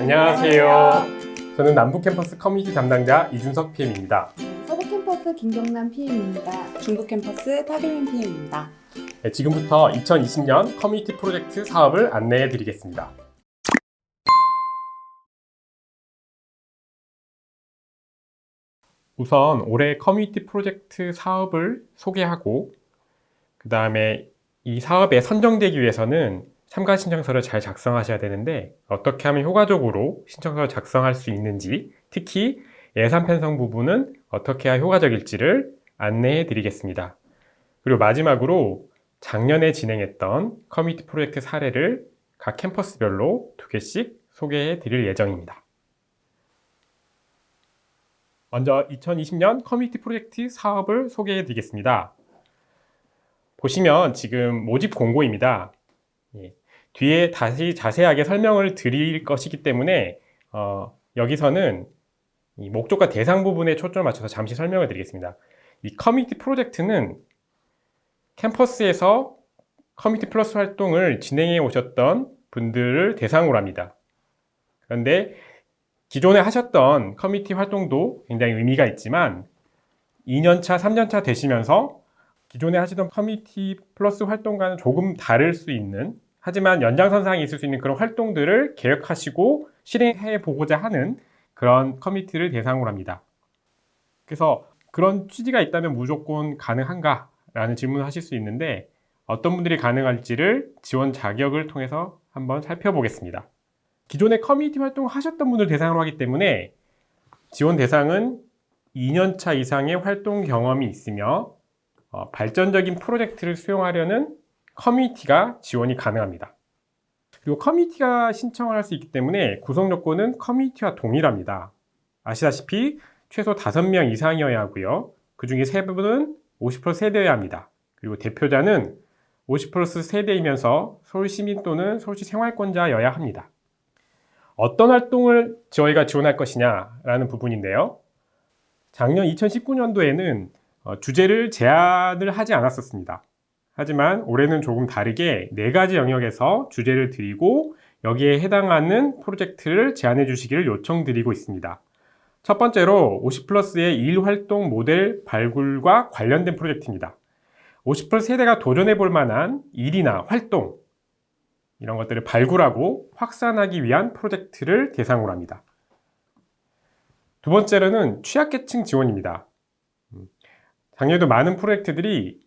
안녕하세요. 저는 남북 캠퍼스 커뮤니티 담당자 이준석 PM입니다. 서부 캠퍼스 김경남 PM입니다. 중부 캠퍼스 타길린 PM입니다. 네, 지금부터 2020년 커뮤니티 프로젝트 사업을 안내해 드리겠습니다. 우선 올해 커뮤니티 프로젝트 사업을 소개하고 그 다음에 이 사업에 선정되기 위해서는 참가 신청서를 잘 작성하셔야 되는데 어떻게 하면 효과적으로 신청서를 작성할 수 있는지 특히 예산 편성 부분은 어떻게 해야 효과적일지를 안내해 드리겠습니다. 그리고 마지막으로 작년에 진행했던 커뮤니티 프로젝트 사례를 각 캠퍼스별로 두 개씩 소개해 드릴 예정입니다. 먼저 2020년 커뮤니티 프로젝트 사업을 소개해 드리겠습니다. 보시면 지금 모집 공고입니다. 예, 뒤에 다시 자세하게 설명을 드릴 것이기 때문에 어, 여기서는 이 목적과 대상 부분에 초점을 맞춰서 잠시 설명을 드리겠습니다. 이 커뮤니티 프로젝트는 캠퍼스에서 커뮤니티 플러스 활동을 진행해 오셨던 분들을 대상으로 합니다. 그런데 기존에 하셨던 커뮤니티 활동도 굉장히 의미가 있지만 2년차, 3년차 되시면서 기존에 하시던 커뮤니티 플러스 활동과는 조금 다를 수 있는 하지만 연장선상에 있을 수 있는 그런 활동들을 계획하시고 실행해 보고자 하는 그런 커뮤니티를 대상으로 합니다. 그래서 그런 취지가 있다면 무조건 가능한가? 라는 질문을 하실 수 있는데 어떤 분들이 가능할지를 지원 자격을 통해서 한번 살펴보겠습니다. 기존에 커뮤니티 활동을 하셨던 분들 대상으로 하기 때문에 지원 대상은 2년차 이상의 활동 경험이 있으며 어, 발전적인 프로젝트를 수용하려는 커뮤니티가 지원이 가능합니다. 그리고 커뮤니티가 신청을 할 수 있기 때문에 구성 요건은 커뮤니티와 동일합니다. 아시다시피 최소 5명 이상이어야 하고요. 그 중에 3분은 50% 세대여야 합니다. 그리고 대표자는 50 플러스 세대이면서 서울 시민 또는 서울시 생활권자여야 합니다. 어떤 활동을 저희가 지원할 것이냐라는 부분인데요. 작년 2019년도에는 어, 주제를 제한을 하지 않았었습니다. 하지만 올해는 조금 다르게 네 가지 영역에서 주제를 드리고 여기에 해당하는 프로젝트를 제안해 주시기를 요청드리고 있습니다. 첫 번째로 50 플러스의 일 활동 모델 발굴과 관련된 프로젝트입니다. 50 플러스 세대가 도전해 볼 만한 일이나 활동, 이런 것들을 발굴하고 확산하기 위한 프로젝트를 대상으로 합니다. 두 번째로는 취약계층 지원입니다. 음, 작년에도 많은 프로젝트들이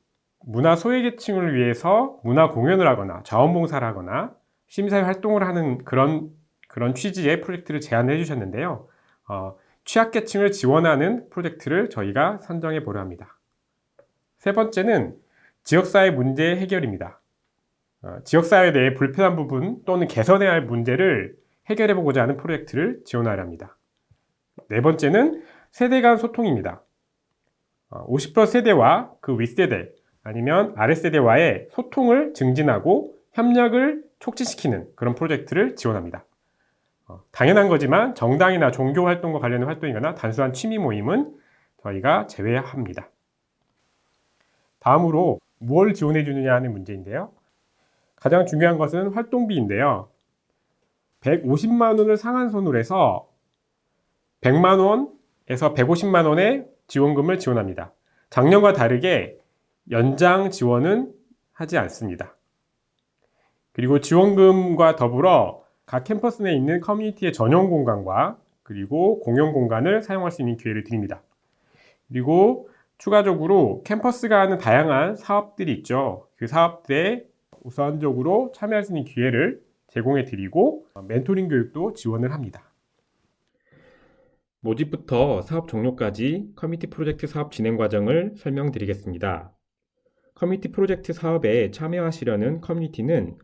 문화 소외계층을 위해서 문화 공연을 하거나 자원봉사를 하거나 시민사회 활동을 하는 그런 그런 취지의 프로젝트를 제안해 주셨는데요. 어, 취약계층을 지원하는 프로젝트를 저희가 선정해 보려 합니다. 세 번째는 지역사회 문제 해결입니다. 어, 지역사회 내의 불편한 부분 또는 개선해야 할 문제를 해결해 보고자 하는 프로젝트를 지원하려 합니다. 네 번째는 세대 간 소통입니다. 50% 세대와 그 윗세대 아니면 아랫세대와의 소통을 증진하고 협력을 촉진시키는 그런 프로젝트를 지원합니다. 어, 당연한 거지만 정당이나 종교 활동과 관련된 활동이거나 단순한 취미 모임은 저희가 제외합니다. 다음으로 무엇을 지원해 주느냐 하는 문제인데요. 가장 중요한 것은 활동비인데요. 150만 원을 상한선으로 해서 100만 원에서 150만 원의 지원금을 지원합니다. 작년과 다르게 연장 지원은 하지 않습니다. 그리고 지원금과 더불어 각 캠퍼스 내에 있는 커뮤니티의 전용 공간과 그리고 공용 공간을 사용할 수 있는 기회를 드립니다. 그리고 추가적으로 캠퍼스가 하는 다양한 사업들이 있죠. 그 사업들에 우선적으로 참여할 수 있는 기회를 제공해 드리고 멘토링 교육도 지원을 합니다. 모집부터 사업 종료까지 커뮤니티 프로젝트 사업 진행 과정을 설명드리겠습니다. 커뮤니티 프로젝트 사업에 참여하시려는 커뮤니티는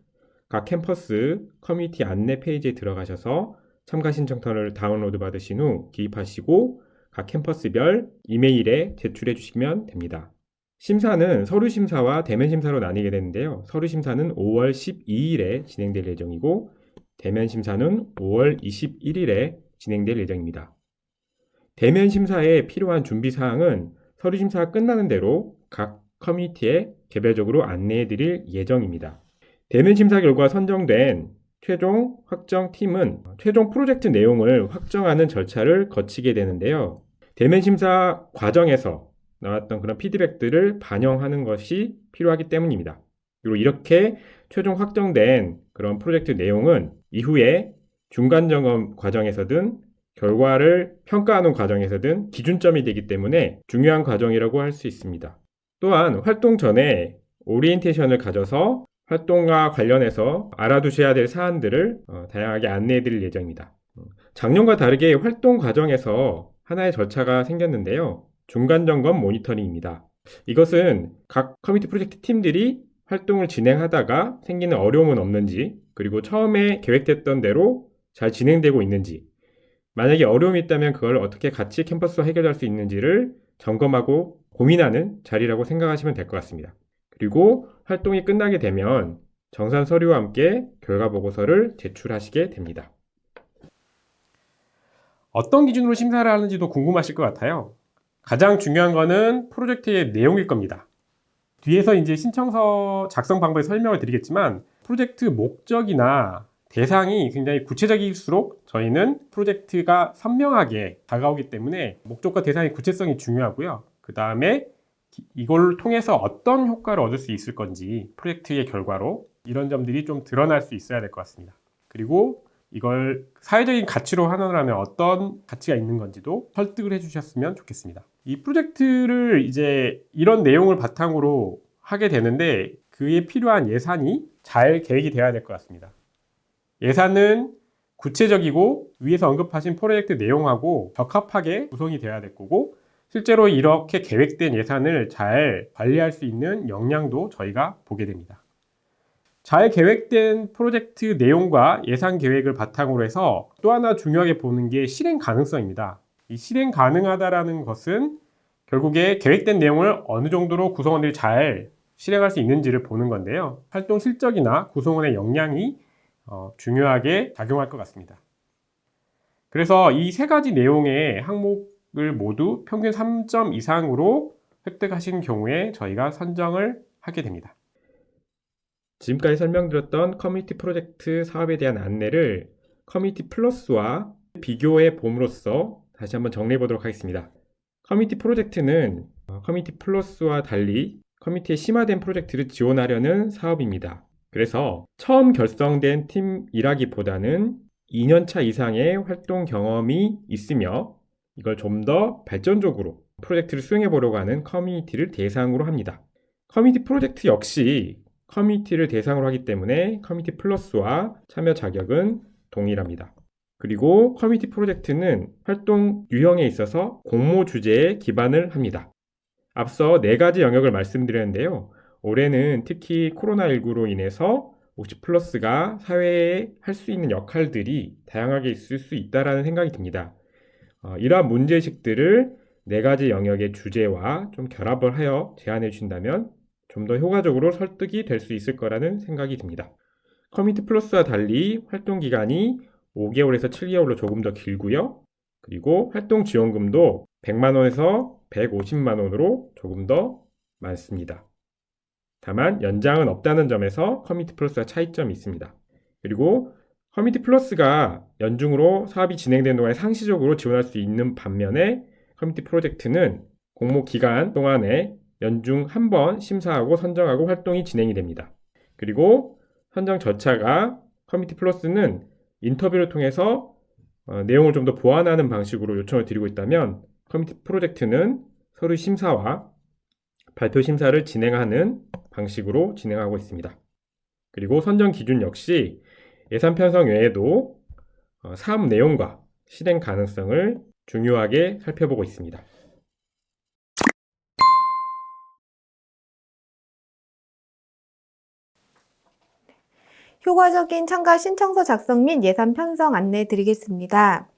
각 캠퍼스 커뮤니티 안내 페이지에 들어가셔서 참가 신청서를 다운로드 받으신 후 기입하시고 각 캠퍼스별 이메일에 제출해 주시면 됩니다. 심사는 서류 심사와 대면 심사로 나뉘게 되는데요. 서류 심사는 5월 12일에 진행될 예정이고 대면 심사는 5월 21일에 진행될 예정입니다. 대면 심사에 필요한 준비 사항은 서류 심사가 끝나는 대로 각 커뮤니티에 개별적으로 안내해 드릴 예정입니다. 대면 심사 결과 선정된 최종 확정 팀은 최종 프로젝트 내용을 확정하는 절차를 거치게 되는데요. 대면 심사 과정에서 나왔던 그런 피드백들을 반영하는 것이 필요하기 때문입니다. 그리고 이렇게 최종 확정된 그런 프로젝트 내용은 이후에 중간 점검 과정에서든 결과를 평가하는 과정에서든 기준점이 되기 때문에 중요한 과정이라고 할 수 있습니다. 또한 활동 전에 오리엔테이션을 가져서 활동과 관련해서 알아두셔야 될 사안들을 어, 다양하게 안내해 드릴 예정입니다. 어, 작년과 다르게 활동 과정에서 하나의 절차가 생겼는데요. 중간 점검 모니터링입니다. 이것은 각 커뮤니티 프로젝트 팀들이 활동을 진행하다가 생기는 어려움은 없는지, 그리고 처음에 계획됐던 대로 잘 진행되고 있는지, 만약에 어려움이 있다면 그걸 어떻게 같이 캠퍼스와 해결할 수 있는지를 점검하고 고민하는 자리라고 생각하시면 될 것 같습니다. 그리고 활동이 끝나게 되면 정산 서류와 함께 결과 보고서를 제출하시게 됩니다. 어떤 기준으로 심사를 하는지도 궁금하실 것 같아요. 가장 중요한 거는 프로젝트의 내용일 겁니다. 뒤에서 이제 신청서 작성 방법에 설명을 드리겠지만 프로젝트 목적이나 대상이 굉장히 구체적일수록 저희는 프로젝트가 선명하게 다가오기 때문에 목적과 대상의 구체성이 중요하고요. 그 다음에 이걸 통해서 어떤 효과를 얻을 수 있을 건지 프로젝트의 결과로 이런 점들이 좀 드러날 수 있어야 될 것 같습니다. 그리고 이걸 사회적인 가치로 환원하면 어떤 가치가 있는 건지도 설득을 해주셨으면 좋겠습니다. 이 프로젝트를 이제 이런 내용을 바탕으로 하게 되는데 그에 필요한 예산이 잘 계획이 되어야 될 것 같습니다. 예산은 구체적이고 위에서 언급하신 프로젝트 내용하고 적합하게 구성이 되어야 될 거고 실제로 이렇게 계획된 예산을 잘 관리할 수 있는 역량도 저희가 보게 됩니다. 잘 계획된 프로젝트 내용과 예산 계획을 바탕으로 해서 또 하나 중요하게 보는 게 실행 가능성입니다. 이 실행 가능하다라는 것은 결국에 계획된 내용을 어느 정도로 구성원들이 잘 실행할 수 있는지를 보는 건데요. 활동 실적이나 구성원의 역량이 어, 중요하게 작용할 것 같습니다. 그래서 이 세 가지 내용의 항목 을 모두 평균 3점 이상으로 획득하신 경우에 저희가 선정을 하게 됩니다. 지금까지 설명드렸던 커뮤니티 프로젝트 사업에 대한 안내를 커뮤니티 플러스와 비교해 봄으로써 다시 한번 정리해 보도록 하겠습니다. 커뮤니티 프로젝트는 어, 커뮤니티 플러스와 달리 커뮤니티에 심화된 프로젝트를 지원하려는 사업입니다. 그래서 처음 결성된 팀이라기보다는 2년차 이상의 활동 경험이 있으며 이걸 좀 더 발전적으로 프로젝트를 수행해 보려고 하는 커뮤니티를 대상으로 합니다. 커뮤니티 프로젝트 역시 커뮤니티를 대상으로 하기 때문에 커뮤니티 플러스와 참여 자격은 동일합니다. 그리고 커뮤니티 프로젝트는 활동 유형에 있어서 공모 주제에 기반을 합니다. 앞서 네 가지 영역을 말씀드렸는데요. 올해는 특히 코로나19로 인해서 옥시 플러스가 사회에 할 수 있는 역할들이 다양하게 있을 수 있다라는 생각이 듭니다. 어, 이러한 문제의식들을 네 가지 영역의 주제와 좀 결합을 하여 제안해 주신다면 좀 더 효과적으로 설득이 될 수 있을 거라는 생각이 듭니다. 커뮤니티 플러스와 달리 활동 기간이 5개월에서 7개월로 조금 더 길고요. 그리고 활동 지원금도 100만 원에서 150만 원으로 조금 더 많습니다. 다만 연장은 없다는 점에서 커뮤니티 플러스와 차이점이 있습니다. 그리고 커뮤니티 플러스가 연중으로 사업이 진행되는 동안에 상시적으로 지원할 수 있는 반면에 커뮤니티 프로젝트는 공모 기간 동안에 연중 한 번 심사하고 선정하고 활동이 진행이 됩니다. 그리고 선정 절차가 커뮤니티 플러스는 인터뷰를 통해서 어, 내용을 좀 더 보완하는 방식으로 요청을 드리고 있다면 커뮤니티 프로젝트는 서류 심사와 발표 심사를 진행하는 방식으로 진행하고 있습니다. 그리고 선정 기준 역시 예산 편성 외에도 어, 사업 내용과 실행 가능성을 중요하게 살펴보고 있습니다. 효과적인 참가 신청서 작성 및 예산 편성 안내 드리겠습니다.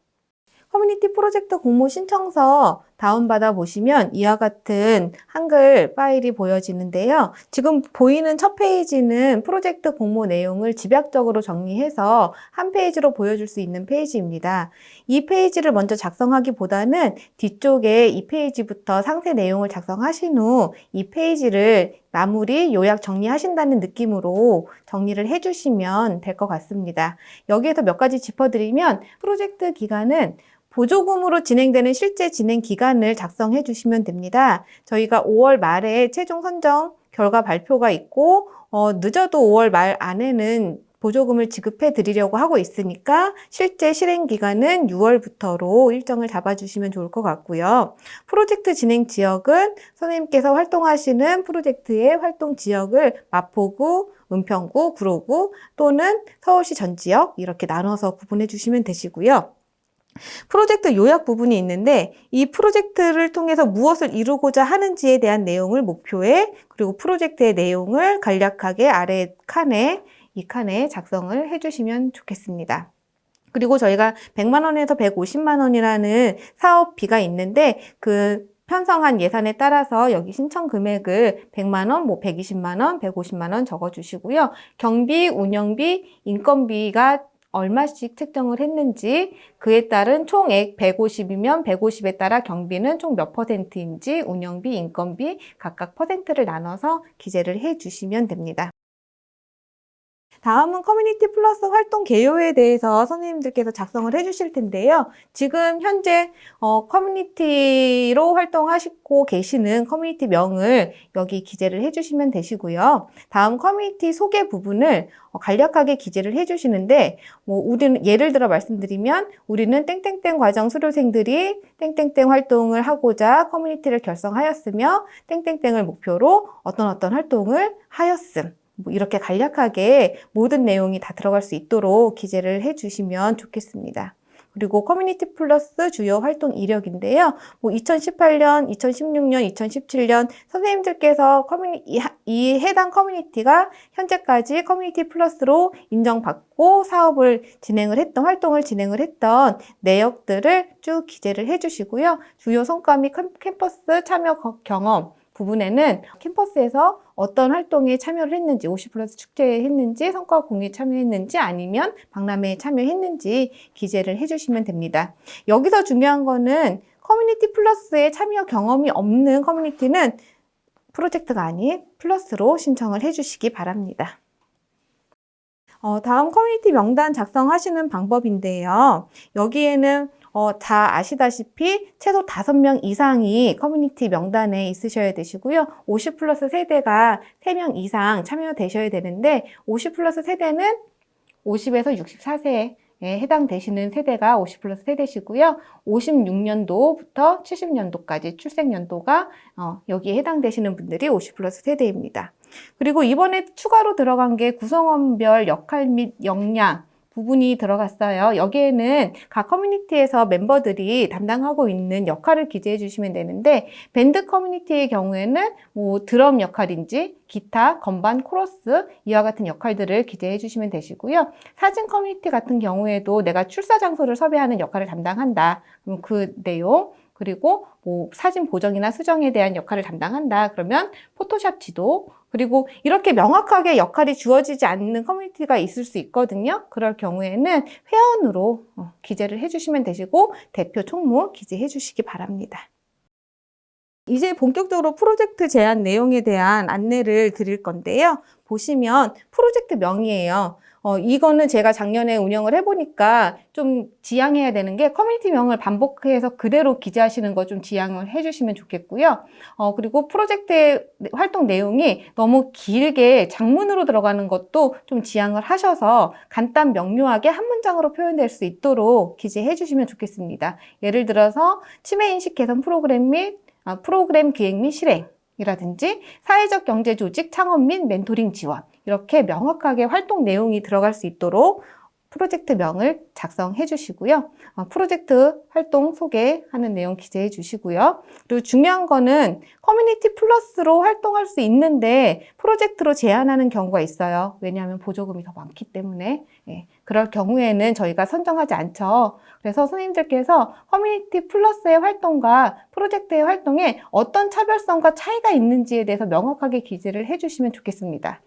커뮤니티 프로젝트 공모 신청서 다운받아 보시면 이와 같은 한글 파일이 보여지는데요. 지금 보이는 첫 페이지는 프로젝트 공모 내용을 집약적으로 정리해서 한 페이지로 보여줄 수 있는 페이지입니다. 이 페이지를 먼저 작성하기보다는 뒤쪽에 이 페이지부터 상세 내용을 작성하신 후 이 페이지를 마무리 요약 정리하신다는 느낌으로 정리를 해주시면 될 것 같습니다. 여기에서 몇 가지 짚어드리면 프로젝트 기간은 보조금으로 진행되는 실제 진행 기간을 작성해 주시면 됩니다. 저희가 5월 말에 최종 선정 결과 발표가 있고 어, 늦어도 5월 말 안에는 보조금을 지급해 드리려고 하고 있으니까 실제 실행 기간은 6월부터로 일정을 잡아주시면 좋을 것 같고요. 프로젝트 진행 지역은 선생님께서 활동하시는 프로젝트의 활동 지역을 마포구, 은평구, 구로구 또는 서울시 전 지역 이렇게 나눠서 구분해 주시면 되시고요. 프로젝트 요약 부분이 있는데 이 프로젝트를 통해서 무엇을 이루고자 하는지에 대한 내용을 목표에 그리고 프로젝트의 내용을 간략하게 아래 칸에 이 칸에 작성을 해주시면 좋겠습니다. 그리고 저희가 100만 원에서 150만 원이라는 사업비가 있는데 그 편성한 예산에 따라서 여기 신청 금액을 100만 원, 뭐 120만 원, 150만 원 적어 주시고요. 경비, 운영비, 인건비가 얼마씩 책정을 했는지 그에 따른 총액 150이면 150에 따라 경비는 총 몇 퍼센트인지 운영비, 인건비 각각 퍼센트를 나눠서 기재를 해 주시면 됩니다. 다음은 커뮤니티 플러스 활동 개요에 대해서 선생님들께서 작성을 해 주실 텐데요. 지금 현재 어, 커뮤니티로 활동하시고 계시는 커뮤니티 명을 여기 기재를 해 주시면 되시고요. 다음 커뮤니티 소개 부분을 어, 간략하게 기재를 해 주시는데 뭐 우리는 예를 들어 말씀드리면 우리는 땡땡땡 과정 수료생들이 땡땡땡 활동을 하고자 커뮤니티를 결성하였으며 땡땡땡을 목표로 어떤 어떤 활동을 하였음. 뭐 이렇게 간략하게 모든 내용이 다 들어갈 수 있도록 기재를 해 주시면 좋겠습니다. 그리고 커뮤니티 플러스 주요 활동 이력인데요. 뭐 2018년, 2016년, 2017년 선생님들께서 커뮤니, 이, 이 해당 커뮤니티가 현재까지 커뮤니티 플러스로 인정받고 사업을 진행을 했던, 활동을 진행을 했던 내역들을 쭉 기재를 해 주시고요. 주요 성과 및 캠- 캠퍼스 참여 거- 경험 부분에는 캠퍼스에서 어떤 활동에 참여를 했는지, 50 플러스 축제에 했는지, 성과 공유에 참여했는지, 아니면 박람회에 참여했는지 기재를 해주시면 됩니다. 여기서 중요한 거는 커뮤니티 플러스에 참여 경험이 없는 커뮤니티는 프로젝트가 아닌 플러스로 신청을 해주시기 바랍니다. 어, 다음 커뮤니티 명단 작성하시는 방법인데요. 여기에는 어, 다 아시다시피 최소 5명 이상이 커뮤니티 명단에 있으셔야 되시고요. 50 플러스 세대가 3명 이상 참여되셔야 되는데 50 플러스 세대는 50에서 64세에 해당되시는 세대가 50 플러스 세대시고요. 56년도부터 70년도까지 출생연도가 어, 여기에 해당되시는 분들이 50 플러스 세대입니다. 그리고 이번에 추가로 들어간 게 구성원별 역할 및 역량 부분이 들어갔어요. 여기에는 각 커뮤니티에서 멤버들이 담당하고 있는 역할을 기재해 주시면 되는데 밴드 커뮤니티의 경우에는 뭐 드럼 역할인지 기타, 건반, 코러스 이와 같은 역할들을 기재해 주시면 되시고요. 사진 커뮤니티 같은 경우에도 내가 출사 장소를 섭외하는 역할을 담당한다. 그럼 그 내용 그리고 뭐 사진 보정이나 수정에 대한 역할을 담당한다. 그러면 포토샵 지도 그리고 이렇게 명확하게 역할이 주어지지 않는 커뮤니티가 있을 수 있거든요. 그럴 경우에는 회원으로 어, 기재를 해주시면 되시고 대표 총무 기재해 주시기 바랍니다. 이제 본격적으로 프로젝트 제안 내용에 대한 안내를 드릴 건데요. 보시면 프로젝트 명이에요. 어, 이거는 제가 작년에 운영을 해보니까 좀 지양해야 되는 게 커뮤니티 명을 반복해서 그대로 기재하시는 거 좀 지양을 해주시면 좋겠고요. 어, 그리고 프로젝트의 활동 내용이 너무 길게 장문으로 들어가는 것도 좀 지양을 하셔서 간단 명료하게 한 문장으로 표현될 수 있도록 기재해 주시면 좋겠습니다. 예를 들어서 치매 인식 개선 프로그램 및 아, 프로그램 기획 및 실행 이라든지 사회적 경제 조직 창업 및 멘토링 지원 이렇게 명확하게 활동 내용이 들어갈 수 있도록 프로젝트명을 작성해 주시고요. 어, 프로젝트 활동 소개하는 내용 기재해 주시고요. 그리고 중요한 거는 커뮤니티 플러스로 활동할 수 있는데 프로젝트로 제한하는 경우가 있어요. 왜냐하면 보조금이 더 많기 때문에. 예, 그럴 경우에는 저희가 선정하지 않죠. 그래서 선생님들께서 커뮤니티 플러스의 활동과 프로젝트의 활동에 어떤 차별성과 차이가 있는지에 대해서 명확하게 기재를 해주시면 좋겠습니다.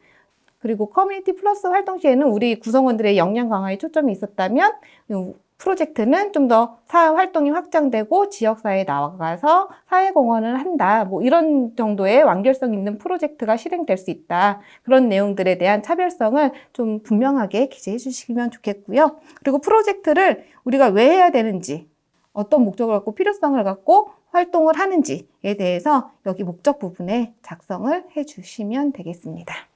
그리고 커뮤니티 플러스 활동 시에는 우리 구성원들의 역량 강화에 초점이 있었다면 이 프로젝트는 좀 더 사회 활동이 확장되고 지역사회에 나가서 사회공헌을 한다. 뭐 이런 정도의 완결성 있는 프로젝트가 실행될 수 있다. 그런 내용들에 대한 차별성을 좀 분명하게 기재해 주시면 좋겠고요. 그리고 프로젝트를 우리가 왜 해야 되는지, 어떤 목적을 갖고 필요성을 갖고 활동을 하는지에 대해서 여기 목적 부분에 작성을 해 주시면 되겠습니다.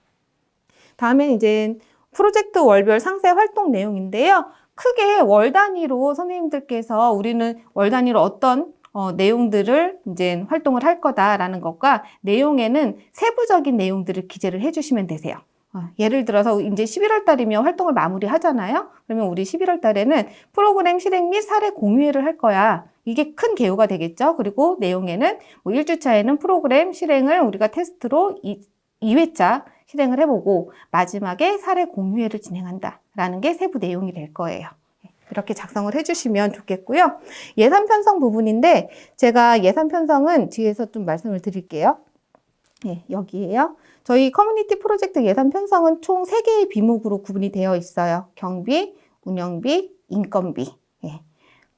다음엔 이제 프로젝트 월별 상세 활동 내용인데요. 크게 월 단위로 선생님들께서 우리는 월 단위로 어떤 어, 내용들을 이제 활동을 할 거다라는 것과 내용에는 세부적인 내용들을 기재를 해주시면 되세요. 어, 예를 들어서 이제 11월 달이면 활동을 마무리 하잖아요. 그러면 우리 11월 달에는 프로그램 실행 및 사례 공유회를 할 거야. 이게 큰 개요가 되겠죠. 그리고 내용에는 뭐 1주차에는 프로그램 실행을 우리가 테스트로 2, 회차 실행을 해보고 마지막에 사례 공유회를 진행한다라는 게 세부 내용이 될 거예요. 이렇게 작성을 해주시면 좋겠고요. 예산 편성 부분인데 제가 예산 편성은 뒤에서 좀 말씀을 드릴게요. 네, 여기에요. 저희 커뮤니티 프로젝트 예산 편성은 총 3개의 비목으로 구분이 되어 있어요. 경비, 운영비, 인건비. 예.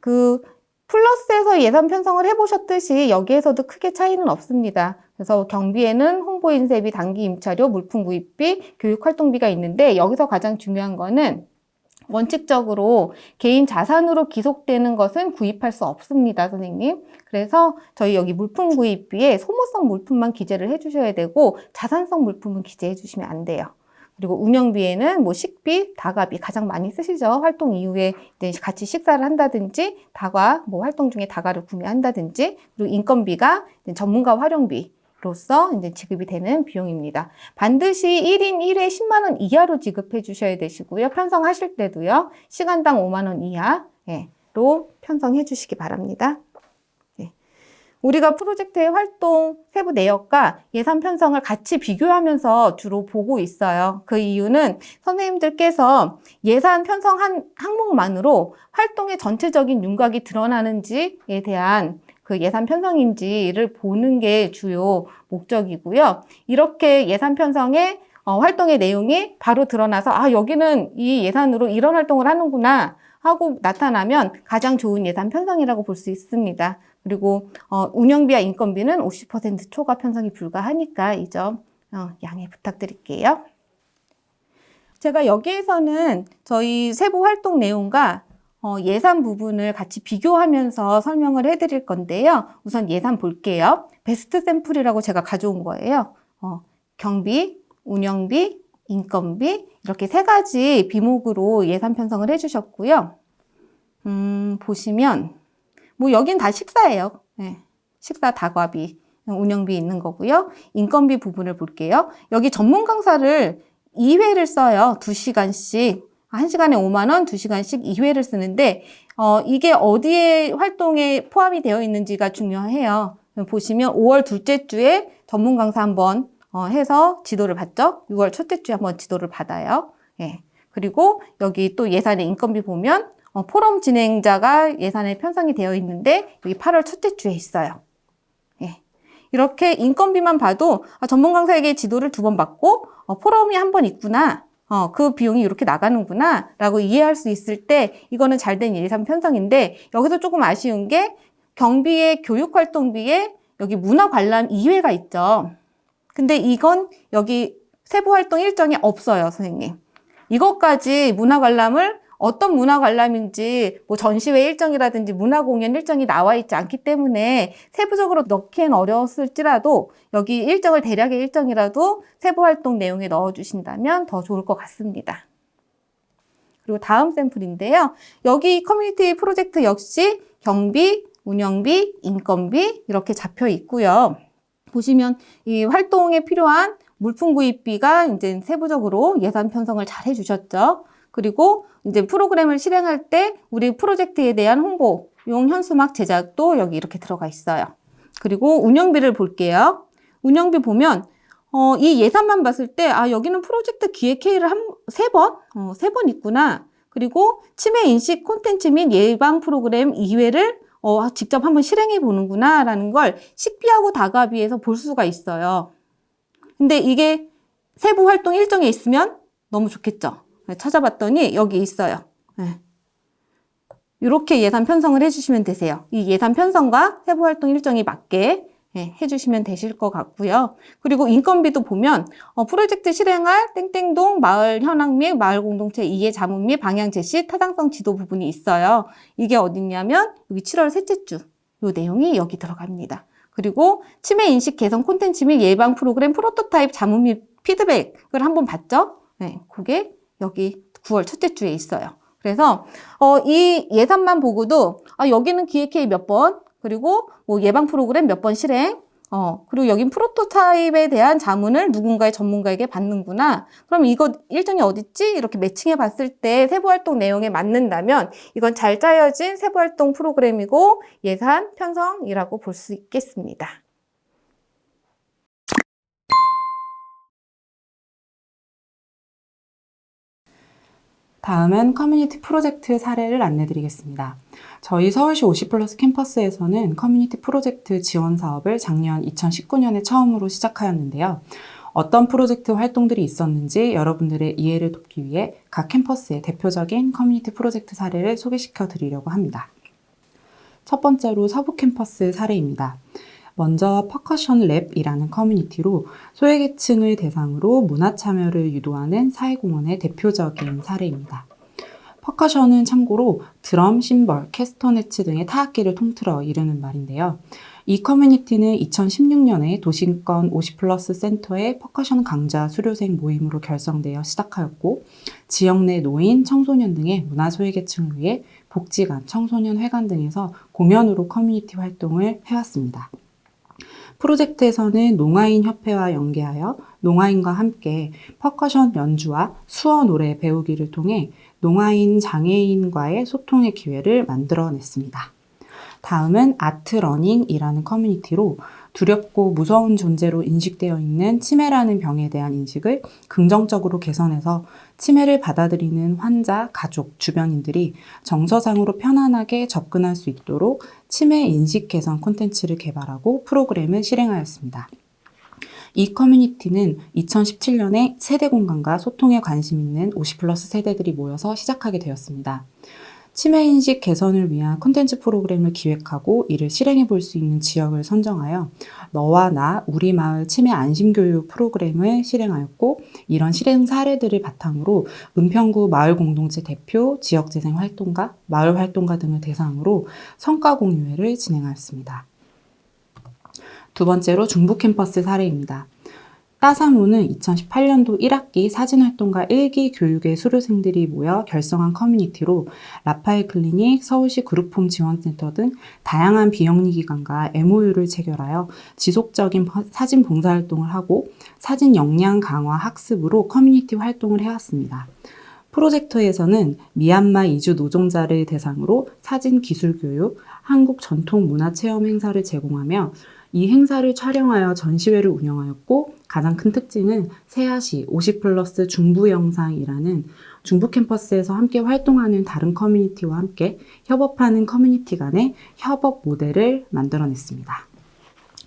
그 플러스에서 예산 편성을 해보셨듯이 여기에서도 크게 차이는 없습니다. 그래서 경비에는 홍보 인쇄비, 단기 임차료, 물품 구입비, 교육 활동비가 있는데 여기서 가장 중요한 거는 원칙적으로 개인 자산으로 기속되는 것은 구입할 수 없습니다, 선생님. 그래서 저희 여기 물품 구입비에 소모성 물품만 기재를 해주셔야 되고 자산성 물품은 기재해 주시면 안 돼요. 그리고 운영비에는 뭐 식비, 다가비 가장 많이 쓰시죠. 활동 이후에 같이 식사를 한다든지 다과, 뭐 활동 중에 다과를 구매한다든지 그리고 인건비가 전문가 활용비. 로서 이제 지급이 되는 비용입니다. 반드시 1인 1회 10만 원 이하로 지급해 주셔야 되시고요. 편성하실 때도요. 시간당 5만 원 이하로 편성해 주시기 바랍니다. 네. 우리가 프로젝트의 활동 세부 내역과 예산 편성을 같이 비교하면서 주로 보고 있어요. 그 이유는 선생님들께서 예산 편성한 항목만으로 활동의 전체적인 윤곽이 드러나는지에 대한 그 예산 편성인지를 보는 게 주요 목적이고요. 이렇게 예산 편성의 어, 활동의 내용이 바로 드러나서 아 여기는 이 예산으로 이런 활동을 하는구나 하고 나타나면 가장 좋은 예산 편성이라고 볼 수 있습니다. 그리고 어, 운영비와 인건비는 50% 초과 편성이 불가하니까 이점 어, 양해 부탁드릴게요. 제가 여기에서는 저희 세부 활동 내용과 어, 예산 부분을 같이 비교하면서 설명을 해드릴 건데요. 우선 예산 볼게요. 베스트 샘플이라고 제가 가져온 거예요. 어, 경비, 운영비, 인건비 이렇게 세 가지 비목으로 예산 편성을 해주셨고요. 음, 보시면 뭐 여긴 다 식사예요. 네, 식사 다과비, 운영비 있는 거고요. 인건비 부분을 볼게요. 여기 전문 강사를 2회를 써요. 2시간씩. 1시간에 5만원, 2시간씩 2회를 쓰는데, 어, 이게 어디에 활동에 포함이 되어 있는지가 중요해요. 보시면 5월 둘째 주에 전문 강사 한번 어, 해서 지도를 받죠. 6월 첫째 주에 한번 지도를 받아요. 예. 그리고 여기 또 예산의 인건비 보면 어, 포럼 진행자가 예산에 편성이 되어 있는데 여기 8월 첫째 주에 있어요. 예. 이렇게 인건비만 봐도 아, 전문 강사에게 지도를 두 번 받고 어, 포럼이 한 번 있구나. 어, 그 비용이 이렇게 나가는구나 라고 이해할 수 있을 때 이거는 잘된 예산 편성인데 여기서 조금 아쉬운 게 경비의 교육활동비에 여기 문화관람 2회가 있죠. 근데 이건 여기 세부활동 일정이 없어요, 선생님. 이것까지 문화관람을 어떤 문화 관람인지 뭐 전시회 일정이라든지 문화 공연 일정이 나와 있지 않기 때문에 세부적으로 넣기엔 어려웠을지라도 여기 일정을 대략의 일정이라도 세부 활동 내용에 넣어 주신다면 더 좋을 것 같습니다. 그리고 다음 샘플인데요. 여기 커뮤니티 프로젝트 역시 경비, 운영비, 인건비 이렇게 잡혀 있고요. 보시면 이 활동에 필요한 물품 구입비가 이제 세부적으로 예산 편성을 잘 해주셨죠. 그리고 이제 프로그램을 실행할 때 우리 프로젝트에 대한 홍보용 현수막 제작도 여기 이렇게 들어가 있어요. 그리고 운영비를 볼게요. 운영비 보면 어, 이 예산만 봤을 때, 아, 여기는 프로젝트 기획회의를 한, 세 번? 어, 세 번 있구나. 그리고 치매 인식 콘텐츠 및 예방 프로그램 2회를 어, 직접 한번 실행해 보는구나. 라는 걸 식비하고 다가비에서 볼 수가 있어요. 근데 이게 세부 활동 일정에 있으면 너무 좋겠죠. 네, 찾아봤더니 여기 있어요. 네. 이렇게 예산 편성을 해주시면 되세요. 이 예산 편성과 세부 활동 일정이 맞게 예, 해주시면 되실 것 같고요. 그리고 인건비도 보면 어, 프로젝트 실행할 땡땡동 마을 현황 및 마을 공동체 이해 자문 및 방향 제시 타당성 지도 부분이 있어요. 이게 어딨냐면 여기 7월 셋째 주 요 내용이 여기 들어갑니다. 그리고 치매 인식 개선 콘텐츠 및 예방 프로그램 프로토타입 자문 및 피드백을 한번 봤죠? 네, 그게 여기 9월 첫째 주에 있어요. 그래서 어, 이 예산만 보고도 아, 여기는 기획회의 몇 번, 그리고 뭐 예방 프로그램 몇 번 실행, 어, 그리고 여긴 프로토타입에 대한 자문을 누군가의 전문가에게 받는구나. 그럼 이거 일정이 어딨지? 이렇게 매칭해 봤을 때 세부활동 내용에 맞는다면 이건 잘 짜여진 세부활동 프로그램이고 예산 편성이라고 볼 수 있겠습니다. 다음은 커뮤니티 프로젝트 사례를 안내드리겠습니다. 저희 서울시 50플러스 캠퍼스에서는 커뮤니티 프로젝트 지원 사업을 작년 2019년에 처음으로 시작하였는데요. 어떤 프로젝트 활동들이 있었는지 여러분들의 이해를 돕기 위해 각 캠퍼스의 대표적인 커뮤니티 프로젝트 사례를 소개시켜 드리려고 합니다. 첫 번째로 서부 캠퍼스 사례입니다. 먼저 퍼커션 랩이라는 커뮤니티로 소외계층을 대상으로 문화 참여를 유도하는 사회공헌의 대표적인 사례입니다. 퍼커션은 참고로 드럼, 심벌, 캐스터네츠 등의 타악기를 통틀어 이르는 말인데요. 이 커뮤니티는 2016년에 도심권 50플러스 센터의 퍼커션 강좌 수료생 모임으로 결성되어 시작하였고, 지역 내 노인, 청소년 등의 문화 소외계층을 위해 복지관, 청소년 회관 등에서 공연으로 커뮤니티 활동을 해왔습니다. 프로젝트에서는 농아인 협회와 연계하여 농아인과 함께 퍼커션 연주와 수어 노래 배우기를 통해 농아인 장애인과의 소통의 기회를 만들어냈습니다. 다음은 아트러닝이라는 커뮤니티로 두렵고 무서운 존재로 인식되어 있는 치매라는 병에 대한 인식을 긍정적으로 개선해서 치매를 받아들이는 환자, 가족, 주변인들이 정서상으로 편안하게 접근할 수 있도록 치매 인식 개선 콘텐츠를 개발하고 프로그램을 실행하였습니다. 이 커뮤니티는 2017년에 세대 공간과 소통에 관심 있는 50 플러스 세대들이 모여서 시작하게 되었습니다. 치매 인식 개선을 위한 콘텐츠 프로그램을 기획하고 이를 실행해 볼 수 있는 지역을 선정하여 너와 나 우리 마을 치매 안심 교육 프로그램을 실행하였고 이런 실행 사례들을 바탕으로 은평구 마을 공동체 대표, 지역 재생 활동가, 마을 활동가 등을 대상으로 성과 공유회를 진행하였습니다. 두 번째로 중부 캠퍼스 사례입니다. 따사모는 2018년도 1학기 사진활동가 1기 교육의 수료생들이 모여 결성한 커뮤니티로 라파엘 클리닉, 서울시 그룹홈 지원센터 등 다양한 비영리 기관과 MOU를 체결하여 지속적인 사진 봉사활동을 하고 사진 역량 강화 학습으로 커뮤니티 활동을 해왔습니다. 프로젝트에서는 미얀마 이주 노동자를 대상으로 사진 기술 교육, 한국 전통 문화 체험 행사를 제공하며 이 행사를 촬영하여 전시회를 운영하였고 가장 큰 특징은 세아시 50 플러스 중부 영상이라는 중부 캠퍼스에서 함께 활동하는 다른 커뮤니티와 함께 협업하는 커뮤니티 간의 협업 모델을 만들어냈습니다.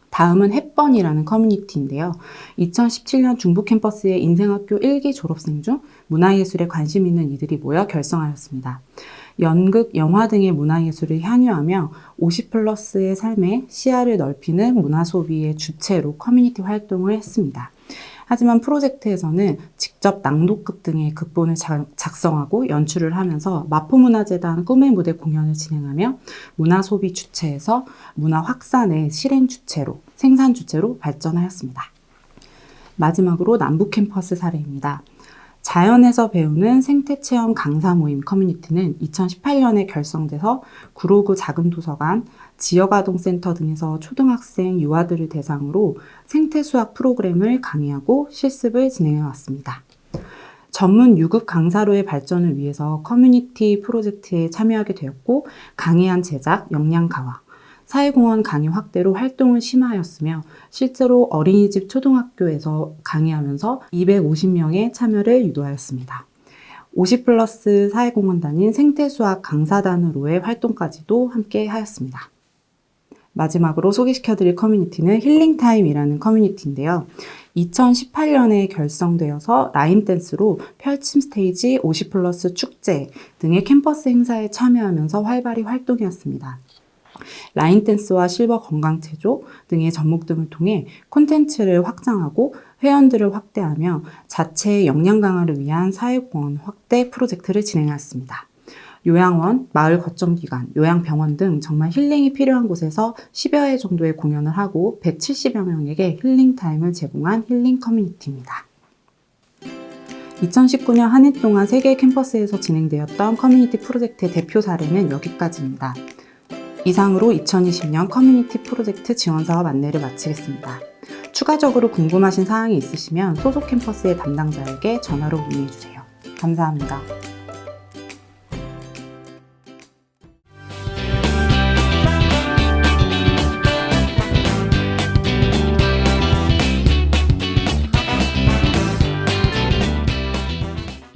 다음은 햇번이라는 커뮤니티인데요. 2017년 중부 캠퍼스의 인생학교 1기 졸업생 중 문화예술에 관심 있는 이들이 모여 결성하였습니다. 연극, 영화 등의 문화예술을 향유하며 50 플러스의 삶의 시야를 넓히는 문화 소비의 주체로 커뮤니티 활동을 했습니다. 하지만 프로젝트에서는 직접 낭독극 등의 극본을 작성하고 연출을 하면서 마포문화재단 꿈의 무대 공연을 진행하며 문화 소비 주체에서 문화 확산의 실행 주체로, 생산 주체로 발전하였습니다. 마지막으로 남부 캠퍼스 사례입니다. 자연에서 배우는 생태체험 강사 모임 커뮤니티는 2018년에 결성돼서 구로구 작은도서관, 지역아동센터 등에서 초등학생, 유아들을 대상으로 생태수학 프로그램을 강의하고 실습을 진행해 왔습니다. 전문 유급 강사로의 발전을 위해서 커뮤니티 프로젝트에 참여하게 되었고 강의안 제작, 역량 강화, 사회공헌 강의 확대로 활동을 심화하였으며 실제로 어린이집 초등학교에서 강의하면서 250명의 참여를 유도하였습니다. 50 플러스 사회공헌단인 생태수학 강사단으로의 활동까지도 함께 하였습니다. 마지막으로 소개시켜드릴 커뮤니티는 힐링타임이라는 커뮤니티인데요. 2018년에 결성되어서 라인댄스로 펼침 스테이지 50 플러스 축제 등의 캠퍼스 행사에 참여하면서 활발히 활동해왔습니다. 라인 댄스와 실버 건강 체조 등의 접목 등을 통해 콘텐츠를 확장하고 회원들을 확대하며 자체의 역량 강화를 위한 사회공헌 확대 프로젝트를 진행하였습니다. 요양원, 마을 거점기관, 요양병원 등 정말 힐링이 필요한 곳에서 10여 회 정도의 공연을 하고 170여 명에게 힐링 타임을 제공한 힐링 커뮤니티입니다. 2019년 한 해 동안 세계 캠퍼스에서 진행되었던 커뮤니티 프로젝트의 대표 사례는 여기까지입니다. 이상으로 2020년 커뮤니티 프로젝트 지원 사업 안내를 마치겠습니다. 추가적으로 궁금하신 사항이 있으시면 소속 캠퍼스의 담당자에게 전화로 문의해 주세요. 감사합니다.